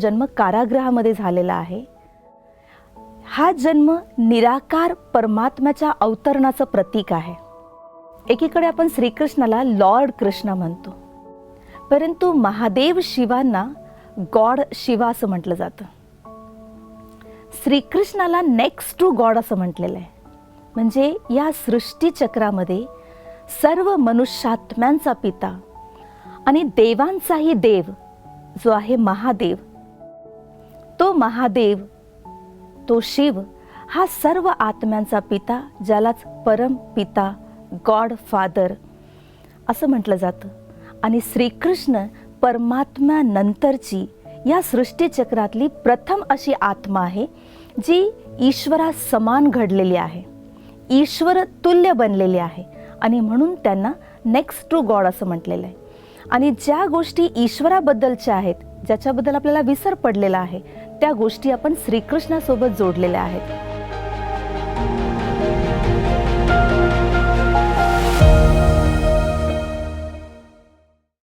जन्म कारागृहामध्ये झालेला आहे. हा जन्म निराकार परमात्म्याच्या अवतरणाचं प्रतीक आहे. एकीकडे आपण श्रीकृष्णाला लॉर्ड कृष्ण म्हणतो. परंतु महादेव शिवांना गॉड शिवा असं म्हटलं जातं. श्रीकृष्णाला नेक्स्ट टू गॉड असं म्हटलेलं आहे. म्हणजे या सृष्टीचक्रामध्ये सर्व मनुष्यात्म्यांचा पिता आणि देवांचाही देव जो आहे महादेव तो महादेव तो शिव हा सर्व आत्म्यांचा पिता ज्यालाच परम पिता गॉड फादर असं म्हटलं जातं. आणि श्रीकृष्ण परमात्म्यानंतरची या सृष्टीचक्रातली प्रथम अशी आत्मा आहे जी ईश्वरा समान घडलेली आहे. ईश्वर तुल्य बनलेली आहे. आणि म्हणून त्यांना नेक्स्ट टू गॉड असं म्हटलेलं आहे. आणि ज्या गोष्टी ईश्वराबद्दलच्या आहेत ज्याच्याबद्दल आपल्याला विसर पडलेला आहे त्या गोष्टी आपण श्रीकृष्णासोबत जोडलेल्या आहेत.